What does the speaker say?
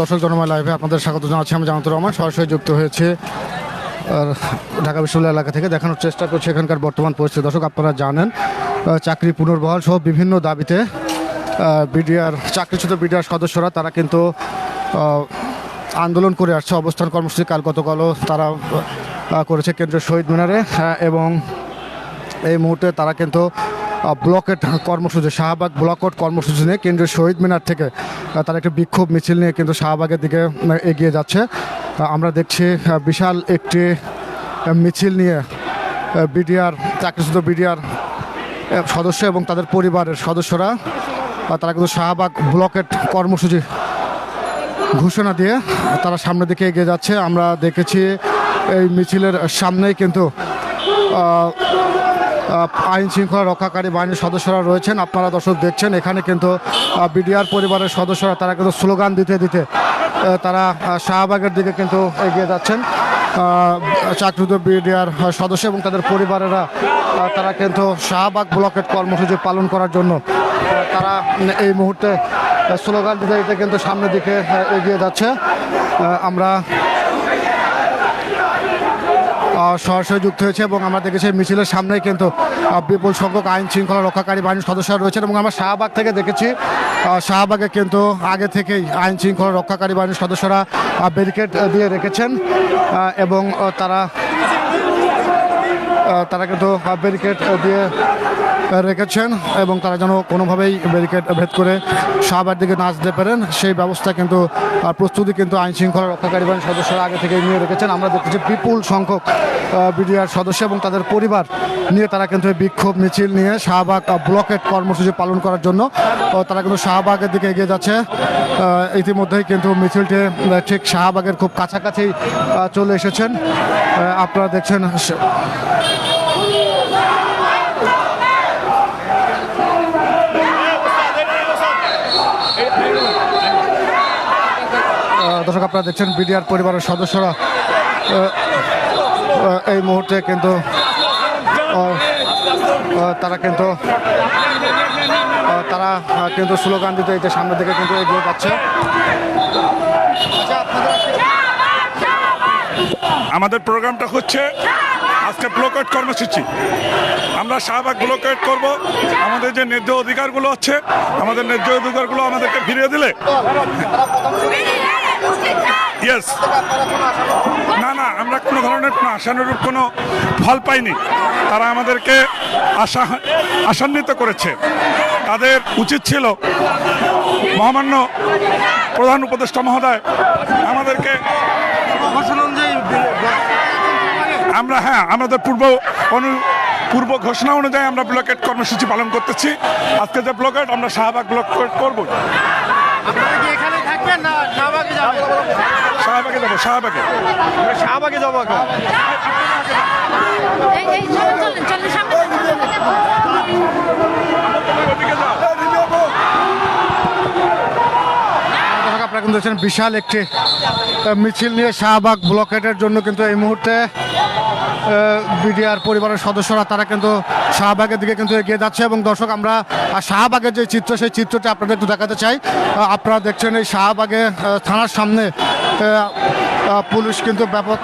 দর্শক জনময় লাইভে আপনাদের স্বাগত জানাচ্ছি। আমি জানাতুর রহমান, সরাসরি যুক্ত হয়েছে, আর ঢাকা বিশ্ববিদ্যালয় এলাকা থেকে দেখানোর চেষ্টা করছি এখানকার বর্তমান পরিস্থিতি। দর্শক, আপনারা জানেন চাকরি পুনর্বহাল সহ বিভিন্ন দাবিতে বিডিআর, চাকরিচ্যুত বিডিআর সদস্যরা তারা কিন্তু আন্দোলন করে আসছে। অবস্থান কর্মসূচি কাল গতকালও তারা করেছে কেন্দ্রীয় শহীদ মিনারে এবং এই মুহূর্তে তারা কিন্তু ব্লকেট কর্মসূচি, শাহবাগ ব্লকট কর্মসূচি নিয়ে কেন্দ্রীয় শহীদ মিনার থেকে তারা একটি বিক্ষোভ মিছিল নিয়ে কিন্তু শাহবাগের দিকে এগিয়ে যাচ্ছে। আমরা দেখছি বিশাল একটি মিছিল নিয়ে বিডিআর, চাকরিচ্যুত বিডিআর সদস্য এবং তাদের পরিবারের সদস্যরা তারা কিন্তু শাহবাগ ব্লকেট কর্মসূচি ঘোষণা দিয়ে তারা সামনের দিকে এগিয়ে যাচ্ছে। আমরা দেখেছি, এই মিছিলের সামনেই কিন্তু আইন শৃঙ্খলা রক্ষাকারী বাহিনীর সদস্যরা রয়েছেন। আপনারা দর্শক দেখছেন, এখানে কিন্তু বিডিআর পরিবারের সদস্যরা, তারা কিন্তু স্লোগান দিতে দিতে তারা শাহবাগের দিকে কিন্তু এগিয়ে যাচ্ছেন। চাকরিত বিডিআর সদস্য এবং তাদের পরিবারেরা তারা কিন্তু শাহবাগ ব্লকের কর্মসূচি পালন করার জন্য তারা এই মুহূর্তে স্লোগান দিতে দিতে কিন্তু সামনের দিকে এগিয়ে যাচ্ছে। আমরা সরাসরি যুক্ত হয়েছে এবং আমরা দেখেছি মিছিলের সামনেই কিন্তু বিপুল সংখ্যক আইন শৃঙ্খলা রক্ষাকারী বাহিনীর সদস্যরা রয়েছেন এবং আমরা শাহবাগ থেকে দেখেছি শাহবাগে কিন্তু আগে থেকেই আইন শৃঙ্খলা রক্ষাকারী বাহিনীর সদস্যরা ব্যারিকেড দিয়ে রেখেছেন এবং তারা তারা কিন্তু ব্যারিকেড দিয়ে রেখেছেন এবং তারা যেন কোনোভাবেই ব্যারিকেড ভেদ করে শাহবাগ দিকে না আসতে পারেন, সেই ব্যবস্থা কিন্তু প্রস্তুতি কিন্তু আইন শৃঙ্খলা রক্ষাকারী বাহিনীর সদস্যরা আগে থেকে নিয়ে রেখেছেন। আমরা দেখেছি বিপুল সংখ্যক বিডিআর সদস্য এবং তাদের পরিবার নিয়ে তারা কিন্তু বিক্ষোভ মিছিল নিয়ে শাহবাগ ব্লকেট কর্মসূচি পালন করার জন্য তারা কিন্তু শাহবাগের দিকে এগিয়ে যাচ্ছে। ইতিমধ্যেই কিন্তু মিছিলটি ঠিক শাহবাগের খুব কাছাকাছি চলে এসেছেন। আপনারা দেখছেন দর্শক আপনারা দেখছেন বিডিআর পরিবারের সদস্যরা এই মুহূর্তে কিন্তু তারা কিন্তু তারা কিন্তু স্লোগান দিতে এই যে সামনের দিকে কিন্তু এগিয়ে যাচ্ছে। আমাদের প্রোগ্রামটা হচ্ছে আজকে ব্লকেট কর্মসূচি। আমরা শাহবাগ ব্লকেট করব। আমাদের যে ন্যায্য অধিকারগুলো আছে আমাদের ন্যায্য অধিকারগুলো আমাদেরকে ফিরিয়ে দিলে ইয়েস না না, আমরা কোনো ধরনের কোনো আশানুরূপ কোনো ফল পাইনি। তারা আমাদেরকে আশা, আশান্বিত করেছে। তাদের উচিত ছিল মহামান্য প্রধান উপদেষ্টা মহোদয় আমাদেরকে আমরা হ্যাঁ আমাদের পূর্ব অনু, পূর্ব ঘোষণা অনুযায়ী আমরা ব্লকেট কর্মসূচি পালন করতেছি। আজকে যে ব্লকেট, আমরা শাহবাগ ব্লকেট করব। শাহবাগে শাহবাগে। যাব শাহবাগে শাহবাগে যাব আপনারা কিন্তু দেখছেন বিশাল একটি মিছিল নিয়ে শাহবাগ ব্লকেটের জন্য কিন্তু এই মুহূর্তে বিডিআর পরিবারের সদস্যরা, তারা কিন্তু শাহবাগের দিকে কিন্তু এগিয়ে যাচ্ছে এবং দর্শক, আমরা শাহবাগের যে চিত্র, সেই চিত্রটি আপনাদের একটু দেখাতে চাই। আপনারা দেখছেন এই শাহবাগে থানার সামনে পুলিশ কিন্তু ব্যাপক